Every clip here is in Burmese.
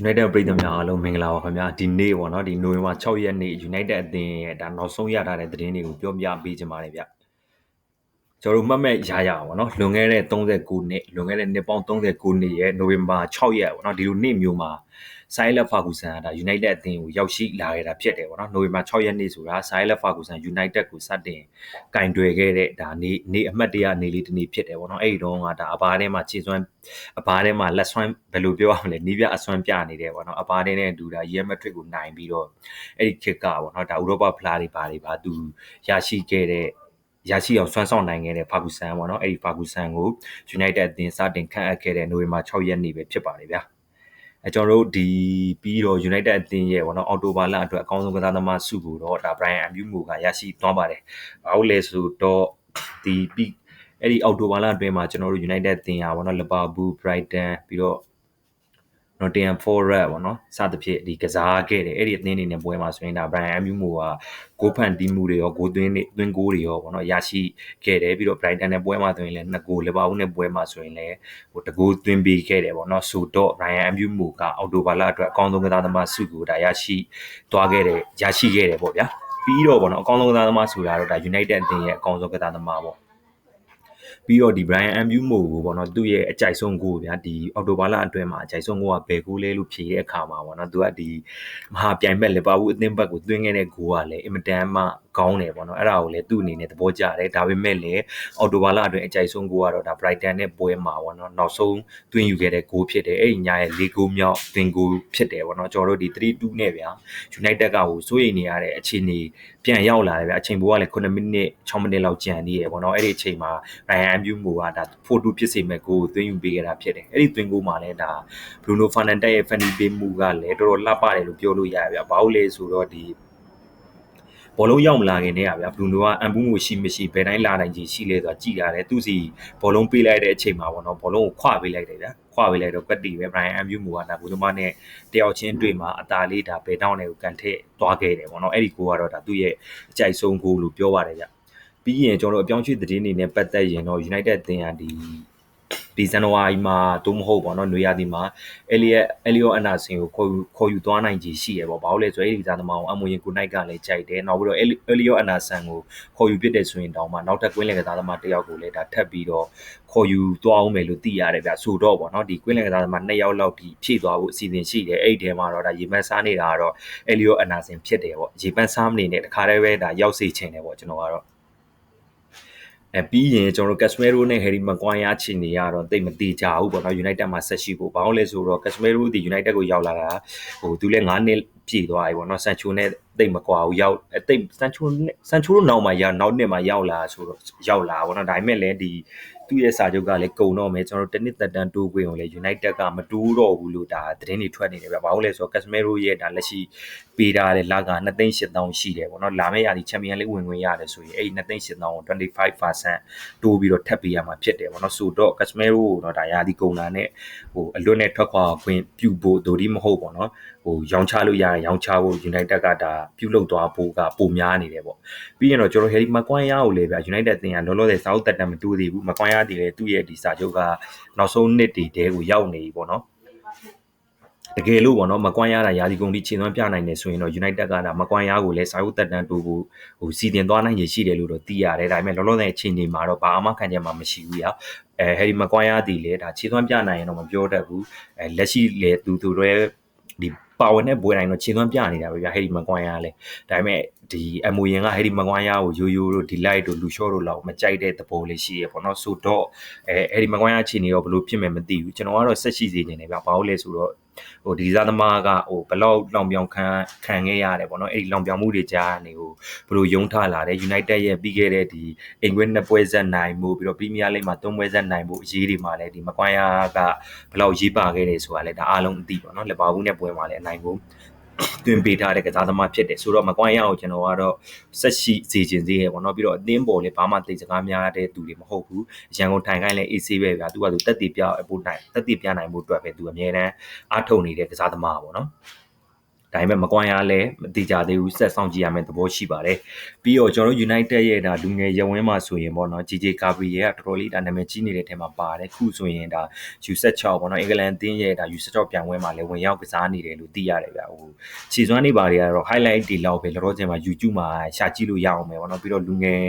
United ပြည်သူများအားလုံးမင်္ဂလာပါခင်ဗျာဒီနေ့ပေါ့နော်ဒီနိုဝင်ဘာ6ရက်နေ့ United အသင်းရဲ့ဒါနောက်ဆုံးရထားတဲ့သတင်းတွေကိုပြောပြပေးချင်ပါတယ်ဗျ ကျွန်တော်တို့မှတ်မဲ့ရရပါတော့လွန်ခဲ့တဲ့39နှစ်လွန်ခဲ့တဲ့နှစ်ပေါင်း39နှစ်ရဲ့နိုဝင်ဘာ6ရက်ပေါ့နော်ဒီလိုနေ့မျိုးမှာဆိုင်လက်ဖာဂူဆန်ကဒါ United အသင်းကိုရောက်ရှိလာခဲ့တာဖြစ်တယ်ပေါ့နော်နိုဝင်ဘာ6ရက်နေ့ဆိုတာဆိုင်လက်ဖာဂူဆန် United ကိုစတင်ကင်တွယ်ခဲ့တဲ့ဒါနေ့နေ့အမှတ်တရနေ့လေးတစ်နေ့ဖြစ်တယ်ပေါ့နော်အဲ့ဒီတော့ကဒါအဘားထဲမှာခြေစွမ်းအဘားထဲမှာလက်စွမ်းဘယ်လိုပြောရမလဲနီးပြအစွမ်းပြနေတယ်ပေါ့နော်အဘားထဲနဲ့ဒူတာရဲမက်ထရစ်ကိုနိုင်ပြီးတော့အဲ့ဒီခစ်ကပေါ့နော်ဒါဥရောပဖလားတွေပါတွေပါသူရရှိခဲ့တဲ့ ရရှိအောင်ဆွမ်းဆောင်နိုင်ခဲ့တဲ့ဖာဂူဆန်ပေါ့နော်အဲ့ဒီဖာဂူဆန်ကို United အသင်းစတင်ခန့်အပ်ခဲ့တဲ့နိုဝင်ဘာ6ရက်နေ့ပဲဖြစ်ပါတယ်ဗျာအဲကျွန်တော်တို့ဒီပြီးတော့ United အသင်းရဲ့ပေါ့နော်အော်တိုဘာလအတွက်အကောင်းဆုံးကစားသမားဆုကိုတော့ဒါ Brian Ambumo ကရရှိသွားပါတယ်။ဘာလို့လဲဆိုတော့ဒီပြီးအဲ့ဒီအော်တိုဘာလအတွင်းမှာကျွန်တော်တို့ United အသင်းရပေါ့နော် Liverpool Brighton ပြီးတော့ Nottingham Forest ပေါ့နော်စသဖြင့်ဒီကစားခဲ့တယ်အဲ့ဒီအသင်းတွေနဲ့ပွဲမှာဆိုရင်ဒါ Brian Ambumo ကဂိုးဖန်တီးမှုတွေရောဂိုးသွင်းတွေသွင်းဂိုးတွေရောပေါ့နော်ရရှိခဲ့တယ်ပြီးတော့ Brighton နဲ့ပွဲမှာဆိုရင်လည်းနှစ်ဂိုး Liverpool နဲ့ပွဲမှာဆိုရင်လည်းဟိုတဂိုးသွင်းပေးခဲ့တယ်ပေါ့နော်ဆိုတော့ Brian Ambumo ကအော်တိုဘာလအတွက်အကောင်းဆုံးကစားသမားဆုကိုဒါရရှိသွားခဲ့တယ်ရရှိခဲ့တယ်ပေါ့ဗျာပြီးတော့ပေါ့နော်အကောင်းဆုံးကစားသမားဆိုတာတော့ဒါ United အသင်းရဲ့အကောင်းဆုံးကစားသမားပေါ့ ပြီးတော့ဒီ Brian Ambumo ကိုပေါ့နော်သူ့ရဲ့အကြိုက်ဆုံးကိုဗျာဒီအော်တိုဘာလအတွင်းမှာအကြိုက်ဆုံးကိုကဘယ်ကိုလဲလို့ဖြေတဲ့အခါမှာပေါ့နော်သူကဒီမဟာပြိုင်ဘက်လီဗာပူးအသင်းဘက်ကိုသွင်းခဲ့တဲ့ဂိုးကလည်းအင်မတန်မှကောင်းတယ်ပေါ့နော်အဲ့ဒါကိုလည်းသူ့အနေနဲ့သဘောကျတယ်ဒါပေမဲ့လည်းအော်တိုဘာလအတွင်းအကြိုက်ဆုံးဂိုးကတော့ဒါ Brighton နဲ့ပွဲမှာပေါ့နော်နောက်ဆုံးသွင်းယူခဲ့တဲ့ဂိုးဖြစ်တယ်အဲ့ဒီညရဲ့၄ဂိုးမြောက်သွင်းဂိုးဖြစ်တယ်ပေါ့နော်ကျွန်တော်တို့ဒီ3-2နဲ့ဗျာ United ကဟိုစိုးရိမ်နေရတဲ့အခြေအနေပြန်ရောက်လာတယ်ဗျာအချိန်ပိုကလည်း9မိနစ်6မိနစ်လောက်ကျန်သေးတယ်ပေါ့နော်အဲ့ဒီအချိန်မှာ Ryan Ambumo ကဒါ4-2ဖြစ်စေမဲ့ဂိုးကိုသွင်းယူပေးခဲ့တာဖြစ်တယ်အဲ့ဒီသွင်းဂိုးမှာလည်းဒါ Bruno Fernandes ရဲ့ funny ပေးမှုကလည်းတော်တော်လှပတယ်လို့ပြောလို့ရရဗျာဘာလို့လဲဆိုတော့ဒီဘောလုံးရောက်မလာခင်တည်းကဗျာဘလူးနိုကအန်ဘူးမိုရှိမရှိဘယ်တိုင်းလာနိုင်ကြီးရှိလဲဆိုတာကြည်ရတယ်သူစီဘောလုံးပေးလိုက်တဲ့အချိန်မှာပေါ့နော်ဘောလုံးကိုခွပေးလိုက်တယ်ဗျာခွပေးလိုက်တော့ကတိပဲ Brian Ambu မူကဒါဘူသမားနဲ့တယောက်ချင်းတွေ့မှာအตาလေးဒါဘယ်တောင်းတွေကိုကန်ထည့်သွားခဲ့တယ်ပေါ့နော်အဲ့ဒီကိုကတော့ဒါသူ့ရဲ့အကြိုက်ဆုံးကိုလို့ပြောပါတယ်ဗျ ပြီးရင်ကျွန်တော်တို့အပြောင်းရွှေ့သတင်းတွေနဲ့ပတ်သက်ရင်တော့ United တင်ရဒီဒီဇန်နဝါရီမှာတိုးမဟုတ်ပေါ့နော်နွေရာသီမှာအဲလီယက်အဲလီယိုအနာဆင်ကိုခေါ်ယူခေါ်ယူသွားနိုင်ကြီးရှိရပေါ့ဘာလို့လဲဆိုတော့အဲဒီကစားသမားကိုအမွေရင်ကိုနိုင်ကလည်းကြိုက်တယ်နောက်ပြီးတော့အဲလီယိုအနာဆန်ကိုခေါ်ယူပြစ်တယ်ဆိုရင်တောင်မှနောက်ထပ်ကွင်းလင်ကစားသမားတစ်ယောက်ကိုလည်းဒါထပ်ပြီးတော့ခေါ်ယူသွားအောင်မယ်လို့သိရတယ်ဗျဆိုတော့ပေါ့နော်ဒီကွင်းလင်ကစားသမားနှစ်ယောက်လောက်ဒီဖြည့်သွားဖို့အစီအစဉ်ရှိတယ်အဲ့ဒီထဲမှာတော့ဒါရေပန်းစားနေတာကတော့အဲလီယိုအနာဆင်ဖြစ်တယ်ပေါ့ရေပန်းစားမနေနဲ့တခါတည်းပဲဒါရောက်စေချင်တယ်ပေါ့ကျွန်တော်ကတော့ အဲပြီးရင်ကျွန်တော်တို့ Casemiro နဲ့ Harry Maguire ချင်နေရတော့တိတ်မတိကြဘူးပေါ့နော် United မှာဆက်ရှိဖို့ဘာလို့လဲဆိုတော့ Casemiro ဒီ United ကိုရောက်လာတာဟိုသူလည်း9နှစ်ပြည့်သွားပြီပေါ့နော် Sancho နဲ့တိတ်မကွာဘူးရောက်တိတ် Sancho Sancho တို့နောက်မှာရောက်နောက်နှစ်မှာရောက်လာဆိုတော့ရောက်လာပေါ့နော်ဒါပေမဲ့လည်းဒီသူ့ရဲ့စာချုပ်ကလည်းကုံတော့မယ်ကျွန်တော်တို့တနစ်သက်တမ်းတိုးခွင့်ကိုလည်း United ကမတိုးတော့ဘူးလို့ဒါသတင်းတွေထွက်နေတယ်ဗျဘာလို့လဲဆိုတော့ Casemiro ရဲ့ဒါလက်ရှိပေးထားတဲ့လက2,800ရှိတယ်ပေါ့နော်လာမယ့်ရာသီ Champions League ဝင်ခွင့်ရတယ်ဆိုရင်အဲ့ဒီ2,800ကို25%တိုးပြီးတော့ထပ်ပေးရမှာဖြစ်တယ်ပေါ့နော်ဆိုတော့ Casemiro ကိုတော့ဒါရာသီကုန်တာနဲ့ဟိုအလွတ်နဲ့ထွက်ခွာခွင့်ပြုဖို့ဒိုဒီမဟုတ်ပေါ့နော် ဟိုရောင်းချလို့ရရင်ရောင်းချဖို့ United ကဒါပြုလုပ်သွားဖို့ကပုံများနေတယ်ပေါ့ပြီးရင်တော့ကျွန်တော် Harry Maguire ကိုလည်းဗျ United တင်ရလောလောဆယ်စာအုပ်တက်တက်မတူသေးဘူး Maguire တည်လေသူ့ရဲ့ဒီစာချုပ်ကနောက်ဆုံးနှစ်တည်တဲကိုရောက်နေပြီပေါ့နော်တကယ်လို့ပေါ့နော်မကွမ်းရတာရာဒီကုန်ဒီခြေသွမ်းပြနိုင်တယ်ဆိုရင်တော့ United ကဒါမကွမ်းရကိုလည်းစာရုပ်တက်တန်းတိုးဖို့ဟိုစီတင်သွားနိုင်ရရှိတယ်လို့တော့သိရတယ်ဒါပေမဲ့လောလောဆယ်အချိန်ဒီမှာတော့ဘာအမှခံချက်မှမရှိဘူးရအဲဟယ်ရီမကွမ်းရသည်လေဒါခြေသွမ်းပြနိုင်ရင်တော့မပြောတတ်ဘူးအဲလက်ရှိလေသူသူတွေဒီ ပါဝင်တဲ့ဘွယ်တိုင်းတော့ခြေသွမ်းပြနေတာပဲဗျာဟယ်ရီမကွမ်းရလဲဒါပေမဲ့ဒီအမူရင်ကဟယ်ရီမကွမ်းရကိုယိုယိုတို့ဒီလိုက်တို့လူရှော့တို့လောက်မကြိုက်တဲ့သဘောလေးရှိရပေါ့နော်ဆိုတော့အဲဟယ်ရီမကွမ်းရအခြေအနေတော့ဘယ်လိုဖြစ်မယ်မသိဘူးကျွန်တော်ကတော့ဆက်ရှိစေနေတယ်ဗျာဘာလို့လဲဆိုတော့ဟိုဒီစားသမားကဟိုဘလောက်လောင်ပြောင်ခံခံခဲ့ရတယ်ပေါ့နော်အဲ့ဒီလောင်ပြောင်မှုတွေကြားနေဟိုဘလို့ယုံထလာတယ် United ရဲ့ပြီးခဲ့တဲ့ဒီအင်္ဂွင်းနှစ်ပွဲဆက်နိုင်မှုပြီးတော့ Premier League မှာသုံးပွဲဆက်နိုင်မှုအရေးတွေမှာလည်းဒီမကွိုင်းယာကဘလောက်ရေးပါခဲ့တယ်ဆိုတာလည်းဒါအားလုံးအသိပေါ့နော်လီဗာပူးနဲ့ပွဲမှာလည်းအနိုင်ကို တွင်ပေးထားတဲ့ကစားသမားဖြစ်တယ်ဆိုတော့မကွိုင်းရအောင်ကျွန်တော်ကတော့ဆက်ရှိစေခြင်းသေးရပေါ့နော်ပြီးတော့အသင်းပေါ်လည်းဘာမှသိစကားများတဲ့သူတွေမဟုတ်ဘူးရန်ကုန်ထိုင်ခိုင်းလည်း AC ပဲဗျာသူကသူတက်တည်ပြဖို့နိုင်တက်တည်ပြနိုင်ဖို့အတွက်ပဲသူအမြဲတမ်းအားထုတ်နေတဲ့ကစားသမားပေါ့နော် ဒါပေမဲ့မကွန်ရလည်းမတိကြသေးဘူးဆက်ဆောင်ကြည့်ရမယ့်သဘောရှိပါတယ်ပြီးတော့ကျွန်တော်တို့ United ရဲ့ဒါလူငယ်ရဝင်းမှာဆိုရင်ပေါ့နော် JJ Gabriel ကတော်တော်လေးဒါနာမည်ကြီးနေတဲ့ထဲမှာပါတယ်ခုဆိုရင်ဒါ U16 ပေါ့နော်အင်္ဂလန်အသင်းရဲ့ဒါ U16 ပြိုင်ပွဲမှာလည်းဝင်ရောက်ကစားနေတယ်လို့သိရတယ်ဗျဟိုခြေစွမ်းနေပါတွေကတော့ highlight တွေလောက်ပဲလောလောဆယ်မှာ YouTube မှာရှာကြည့်လို့ရအောင်ပဲပေါ့နော်ပြီးတော့လူငယ်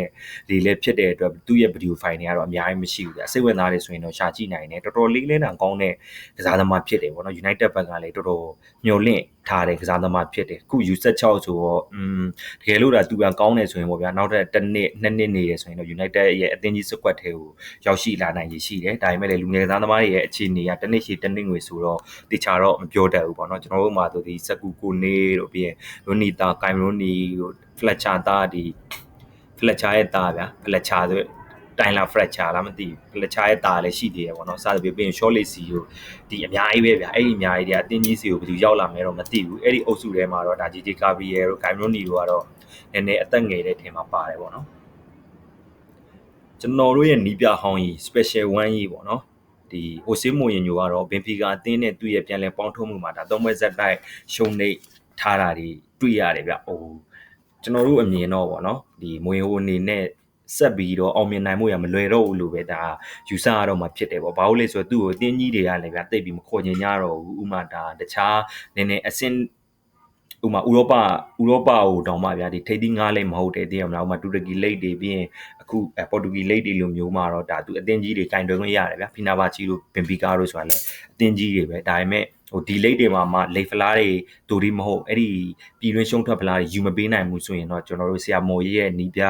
တွေလည်းဖြစ်တဲ့အတွက်သူ့ရဲ့ video file တွေကတော့အများကြီးမရှိဘူးဗျစိတ်ဝင်စားတယ်ဆိုရင်တော့ရှာကြည့်နိုင်တယ်တော်တော်လေးလဲတာကောင်းတဲ့ကစားသမားဖြစ်တယ်ပေါ့နော် United ဘက်ကလည်းတော်တော်မျှော်လင့် ထားတဲ့ကစားသမားဖြစ်တယ်ခု U16 ဆိုတော့อืมတကယ်လို့ဒါသူကကောင်းတယ်ဆိုရင်ပေါ့ဗျာနောက်ထပ်တစ်နှစ်နှစ်နှစ်နေရဆိုရင်တော့ United ရဲ့အသင်းကြီးစကွက်ထဲကိုရောက်ရှိလာနိုင်ရရှိတယ်ဒါပေမဲ့လည်းလူငယ်ကစားသမားတွေရဲ့အခြေအနေကတစ်နှစ်ရှိတစ်နှစ်ငွေဆိုတော့တေချာတော့မပြောတတ်ဘူးပေါ့နော်ကျွန်တော်တို့မှာဆိုဒီစကူကိုနေတို့ပြီးရင်ရိုနီတာကိုင်ရိုနီတို့ဖလက်ချာတာဒီဖလက်ချာရဲ့တာဗျာဖလက်ချာဆို တိုင်လာ fracture လားမသိဘူးလက်ချားရဲ့တာလည်းရှိသေးတယ်ပေါ့နော်စသဖြင့်ပြီးရင် short lace ကိုဒီအများကြီးပဲဗျာအဲ့ဒီအများကြီးတွေအတင်းကြီးစီကိုဘယ်သူရောက်လာမယ်တော့မသိဘူးအဲ့ဒီအုပ်စုထဲမှာတော့ဒါ JJ Gabriel တို့ Gaimron တို့ကတော့နည်းနည်းအသက်ငယ်တဲ့ထဲမှာပါတယ်ပေါ့နော်ကျွန်တော်တို့ရဲ့နီးပြဟောင်းကြီး special one ကြီးပေါ့နော်ဒီဟိုဆေးမိုရင်ညိုကတော့ဘင်ဖီကာအသင်းနဲ့သူ့ရဲ့ပြန်လည်ပေါင်းထုံးမှုမှာဒါသုံးဘက်ဇက်တိုက်ရှုံနေထားတာတွေတွေ့ရတယ်ဗျဟိုကျွန်တော်တို့အမြင်တော့ပေါ့နော်ဒီမွေဟိုအနေနဲ့ ဆက်ပြီးတော့အောင်မြင်နိုင်မှုရမလွယ်တော့ဘူးလို့ပဲဒါယူဆရတော့မှဖြစ်တယ်ပေါ့ဘာလို့လဲဆိုတော့သူ့ကိုအတင်းကြီးတွေကလည်းဗျတိတ်ပြီးမခေါ်ညင်ကြတော့ဘူးဥမာဒါတခြားနည်းနည်းအဆင့် ဥမာဥရောပဥရောပကိုတောင်မှဗျာဒီထိပ်သီးငားလိမ့်မဟုတ်တဲ့တင်းရမလားဥမာတူရကီလိတ်တွေပြီးရင်အခုပေါ်တူဂီလိတ်တွေလိုမျိုးမှာတော့ဒါသူအတင်းကြီးတွေကင်တွယ်ခွင့်ရတယ်ဗျာဖီနာဘာချီတို့ဘင်ပီကာတို့ဆိုတာလည်းအတင်းကြီးတွေပဲဒါပေမဲ့ဟိုဒီလိတ်တွေမှာမှလိတ်ဖလားတွေတူဒီမဟုတ်အဲ့ဒီပြည်တွင်းရှုံးထွက်ဖလားတွေယူမပေးနိုင်ဘူးဆိုရင်တော့ကျွန်တော်တို့ဆရာမော်ကြီးရဲ့နီးပြ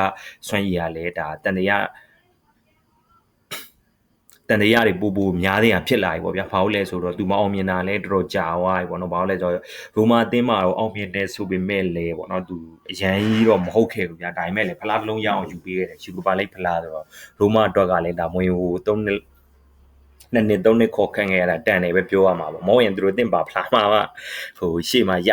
ဆွမ်းရည်ရလဲဒါတန်တရား တန်တရားတွေပို့ပို့များတဲ့ဟာဖြစ်လာပြီပေါ့ဗျာဘာလို့လဲဆိုတော့သူမအောင်မြင်တာလဲတော်တော်ကြာသွားပြီပေါ့နော်ဘာလို့လဲဆိုတော့ရိုမာအသင်းမှာတော့အောင်မြင်တယ်ဆိုပေမဲ့လဲပေါ့နော်သူအရန်ကြီးတော့မဟုတ်ခဲ့ဘူးဗျာဒါပေမဲ့လည်းဖလားတစ်လုံးရအောင်ယူပေးခဲ့တယ်ယူပါလိမ့်ဖလားဆိုတော့ရိုမာအတွက်ကလည်းဒါမဝင်ဟို၃နှစ်နှစ်နှစ်သုံးနှစ်ခေါ်ခန့်ခဲ့ရတာတန်တယ်ပဲပြောရမှာပေါ့မောရင်သူတို့တင့်ပါဖလားမှာကဟိုရှေ့မှာရ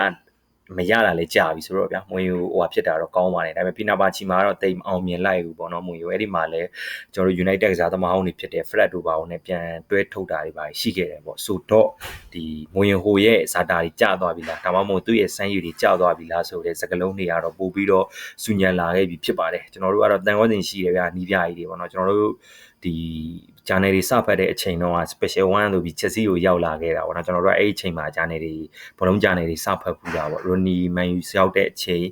မရတာလည်းကြာပြီဆိုတော့ဗျာမွေဟိုဟိုဟာဖြစ်တာတော့ကောင်းပါတယ်ဒါပေမဲ့ဖီနာပါချီမှာတော့တိတ်မအောင်မြင်လိုက်ဘူးပေါ့နော်မွေဟိုအဲ့ဒီမှာလည်းကျွန်တော်တို့ United ကစားသမားဟောင်းတွေဖြစ်တဲ့ Fred တို့ပါအောင်နဲ့ပြန်တွဲထုတ်တာတွေပါရှိခဲ့တယ်ပေါ့ဆိုတော့ဒီမွေဟိုရဲ့ဇာတာတွေကြာသွားပြီလားဒါမှမဟုတ်သူ့ရဲ့စမ်းရည်တွေကြာသွားပြီလားဆိုတဲ့စကလုံးတွေကတော့ပို့ပြီးတော့စူညံလာခဲ့ပြီဖြစ်ပါတယ်ကျွန်တော်တို့ကတော့တန်ဝစဉ်ရှိတယ်ဗျာနီးပြားကြီးတွေပေါ့နော်ကျွန်တော်တို့ ဒီ channel တွေစဖတ်တဲ့အချိန်တော့ special one လို့ပြီးချက်စီကိုရောက်လာခဲ့တာပေါ့နော်ကျွန်တော်တို့ကအဲ့ဒီအချိန်မှာ channel တွေဘောလုံး channel တွေစဖတ်ပူတာပေါ့ Ronnie Man U ရောက်တဲ့အချိန်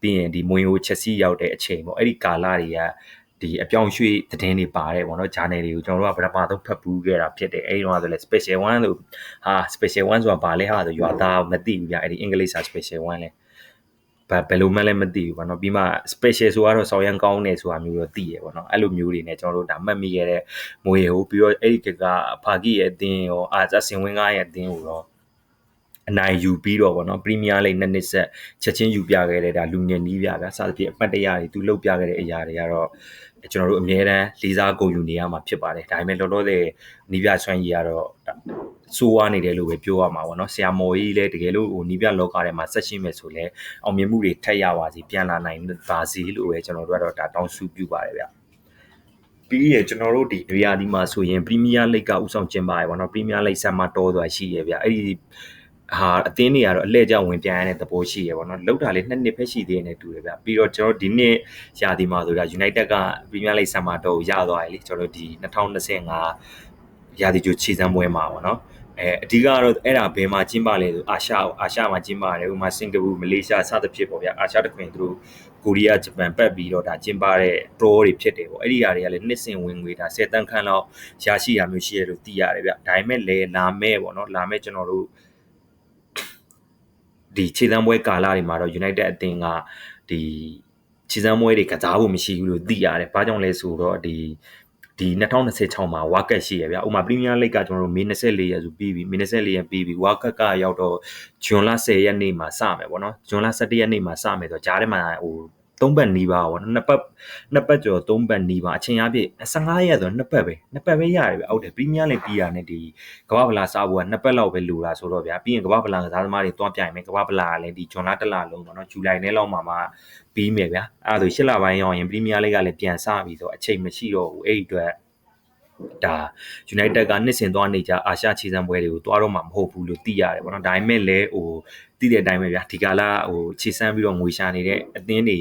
ပြီးရင်ဒီမွင်ဟိုချက်စီရောက်တဲ့အချိန်ပေါ့အဲ့ဒီကာလတွေကဒီအပြောင်းရွှေ့သတင်းတွေပါတယ်ပေါ့နော် channel တွေကိုကျွန်တော်တို့ကပထမဆုံးဖတ်ပူးခဲ့တာဖြစ်တယ်အဲ့ဒီတော့ဆိုလဲ special one လို့ဟာ special one ဆိုတာဘာလဲဟာဆိုရွာသားမသိဘူးဗျအဲ့ဒီအင်္ဂလိပ်စာ special one လဲ ဘာဘယ်လိုမှလည်းမသိဘူးပေါ့နော်ပြီးမှ special ဆိုတော့ဆောင်းရန်ကောင်းတယ်ဆိုတာမျိုးတော့သိရပေါ့နော်အဲ့လိုမျိုးတွေနဲ့ကျွန်တော်တို့ဒါမှတ်မိခဲ့တဲ့မွေဟိုပြီးတော့အဲ့ဒီကကဖာကီရဲ့အတင်းရောအာဇာစင်ဝင်းကားရဲ့အတင်းကိုတော့ အနိုင်ယူပြီးတော့ဗောနော်ပရီးမီးယားလိဂ်နှစ်နှစ်ဆက်ချက်ချင်းယူပြခဲ့တဲ့ဒါလူငယ်နီးပြဗျာစသဖြင့်အမှတ်တရတွေသူလုပ်ပြခဲ့တဲ့အရာတွေကတော့ကျွန်တော်တို့အများတန်းလေးစားကုန်ယူနေရမှာဖြစ်ပါတယ်ဒါပေမဲ့လောလောဆယ်နီးပြဆွမ်းကြီးကတော့စိုးဝါနေတယ်လို့ပဲပြောရမှာပေါ့နော်ဆရာမော်ကြီးလည်းတကယ်လို့ဟိုနီးပြလောကထဲမှာဆက်ရှိမယ်ဆိုလဲအောင်မြင်မှုတွေထက်ရပါစီပြန်လာနိုင်ပါစီလို့ပဲကျွန်တော်တို့ကတော့ဒါတောင်းစုပြုပါတယ်ဗျပြီးရကျွန်တော်တို့ဒီနေရာဒီမှာဆိုရင်ပရီးမီးယားလိဂ်ကဥဆောင်ကျင်းပါတယ်ပေါ့နော်ပရီးမီးယားလိဂ်ဆက်မတော်သွားရှိရဗျအဲ့ဒီ ဟာအသင်းတွေကတော့အလှည့်ကျဝင်ပြန်ရတဲ့သဘောရှိရပေါ့နော်လောက်တာလေးနှစ်နှစ်ပဲရှိသေးတယ်နဲ့တူတယ်ဗျပြီးတော့ကျွန်တော်ဒီနှစ်ရာသီမှာဆိုတာ United က Premier League ဆမ်မာတော့ရသွားတယ်လေကျွန်တော်ဒီ2025ရာသီကျခြေစမ်းပွဲမှာပေါ့နော်အဲအဓိကတော့အဲ့ဒါဘယ်မှာကျင်းပလဲဆိုအာရှအာရှမှာကျင်းပတယ်ဥပမာစင်ကာပူမလေးရှားစသဖြင့်ပေါ့ဗျာအာရှတခွင်သူတို့ကိုရီးယားဂျပန်ပတ်ပြီးတော့ဒါကျင်းပတဲ့ draw တွေဖြစ်တယ်ပေါ့အဲ့ဒီຢာတွေကလည်းနှစ်စဉ်ဝင်ငွေဒါ10တန်းခန်းလောက်ရရှိရမျိုးရှိရလို့သိရတယ်ဗျဒါပေမဲ့လည်းလာမဲ့ပေါ့နော်လာမဲ့ကျွန်တော်တို့ ဒီခြေစမ်းပွဲကာလတွေမှာတော့ United အသင်းကဒီခြေစမ်းပွဲတွေကစားဖို့မရှိဘူးလို့သိရတယ်။ဘာကြောင့်လဲဆိုတော့ဒီဒီ2026မှာဝါကတ်ရှိရဗျာဥမာပရီးမီးယားလိဂ်ကကျွန်တော်တို့မေ24ရက်ဆိုပြီးပြီမေ24ရက်ပြီးပြီဝါကတ်ကရောက်တော့ဂျွန်လ10ရက်နေ့မှာစမယ်ပေါ့နော်ဂျွန်လ17ရက်နေ့မှာစမယ်ဆိုတော့ဂျားထဲမှာဟို 3ပတ်နီးပါပေါ့နော်နှစ်ပတ်နှစ်ပတ်ကျော်3ပတ်နီးပါအချိန်အပြည့်15ရက်ဆိုနှစ်ပတ်ပဲနှစ်ပတ်ပဲရတယ်ဗျဟုတ်တယ်ပရီးမီးယားလိပြီးတာနဲ့ဒီကမ္ဘာဗလာစားဖို့ကနှစ်ပတ်လောက်ပဲလိုတာဆိုတော့ဗျာပြီးရင်ကမ္ဘာဗလာကစားသမားတွေတွားပြိုင်မယ်ကမ္ဘာဗလာကလည်းဒီဂျွန်လတစ်လလုံးပေါ့နော်ဇူလိုင်နဲ့လောက်မှာမှပြီးမယ်ဗျာအဲ့ဒါဆို၈လပိုင်းရောက်ရင်ပရီးမီးယားလိကလည်းပြန်စပြီဆိုအချိန်မရှိတော့ဘူးအဲ့ဒီအတွက်ဒါ United ကနှစ်စဉ်သွားနေကြအာရှခြေစမ်းပွဲတွေကိုသွားတော့မှမဟုတ်ဘူးလို့သိရတယ်ပေါ့နော်ဒါပေမဲ့လည်းဟို သိတဲ့အတိုင်းပဲဗျာဒီကာလဟိုခြေစမ်းပြီးတော့ငွေရှာနေတဲ့အသင်းတွေ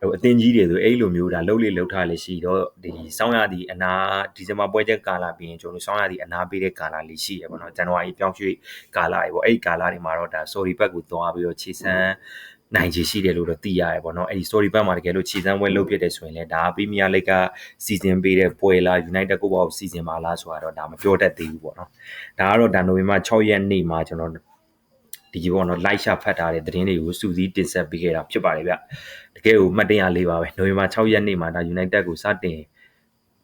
ဟိုအသင်းကြီးတွေဆိုအဲ့လိုမျိုးဒါလှုပ်လေလှုပ်ထားလေရှိတော့ဒီစောင်းရသည်အနာဒီဇင်ဘာပွဲချက်ကာလပြီးရင်ကျွန်တော်တို့စောင်းရသည်အနာပေးတဲ့ကာလလေးရှိရပေါ့နော်ဇန်နဝါရီပြောင်းရွှေ့ကာလတွေပေါ့အဲ့ဒီကာလတွေမှာတော့ဒါ sorry ဘက်ကိုသွားပြီးတော့ခြေစမ်းနိုင်ချေရှိတယ်လို့တော့သိရတယ်ပေါ့နော်အဲ့ဒီ story ဘက်မှာတကယ်လို့ခြေစမ်းပွဲလုပ်ဖြစ်တယ်ဆိုရင်လည်းဒါပီးမီယာလိတ်ကစီစဉ်ပေးတဲ့ပွဲလား United ကိုပေါ့စီစဉ်ပါလားဆိုတာတော့ဒါမပြောတတ်သေးဘူးပေါ့နော်ဒါကတော့ဒါနိုဝင်ဘာ6ရက်နေ့မှာကျွန်တော် ဒီပေါ့နော် live ရှာဖတ်ထားတဲ့သတင်းတွေကိုစူးစီးတင်ဆက်ပေးခဲ့တာဖြစ်ပါတယ်ဗျတကယ်ကိုမှတ်တရလေးပါပဲနိုဝင်ဘာ6ရက်နေ့မှာဒါ United ကိုစတင်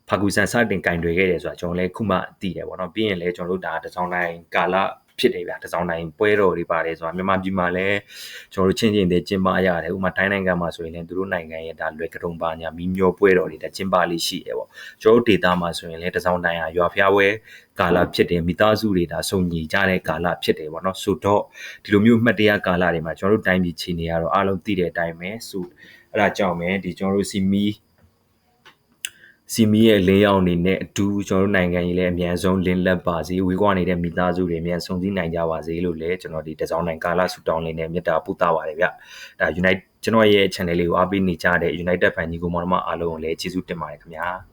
ဖာဂူဆန်စတင်ကင်တွေခဲ့တယ်ဆိုတာကျွန်တော်လည်းခုမှသိတယ်ပေါ့နော်ပြီးရင်လည်းကျွန်တော်တို့ဒါတစောင်းတိုင်းကာလ ဖြစ်တယ်ဗျတစောင်းတိုင်းပွဲတော်တွေပါတယ်ဆိုတာမြန်မာပြည်မှာလည်းကျွန်တော်တို့ချင်းချင်းတွေကျင်းပရတယ်ဥပမာတိုင်းနိုင်ငံမှာဆိုရင်လည်းသူတို့နိုင်ငံရဲ့ဒါလွယ်ကတုံပါညာမီမျောပွဲတော်တွေဒါကျင်းပလေးရှိတယ်ပေါ့ကျွန်တော်တို့ဒေတာမှာဆိုရင်လည်းတစောင်းတိုင်းဟာရွာဖျားပွဲကာလဖြစ်တယ်မိသားစုတွေဒါစုံညီကြတဲ့ကာလဖြစ်တယ်ပေါ့နော်ဆိုတော့ဒီလိုမျိုးမှတ်တရကာလတွေမှာကျွန်တော်တို့တိုင်းပြည်ခြေနေရတော့အားလုံးသိတဲ့အတိုင်းပဲဆိုအဲ့ဒါကြောင့်ပဲဒီကျွန်တော်တို့စီမီ စီမီရဲ့လင်းရောက်အနေနဲ့အတူကျွန်တော်တို့နိုင်ငံကြီးလည်းအမြန်ဆုံးလင်းလက်ပါစေဝေကွာနေတဲ့မိသားစုတွေအမြန်ဆုံးစည်းနိုင်ကြပါစေလို့လည်းကျွန်တော်ဒီတစောင်းနိုင်ကာလာဆူတောင်းလေးနဲ့မေတ္တာပို့သပါတယ်ဗျဒါ United ကျွန်တော်ရဲ့ channel လေးကိုအားပေးနေကြတဲ့ United Fan ညီကိုမောင်နှမအားလုံးကိုလည်းကျေးဇူးတင်ပါတယ်ခင်ဗျာ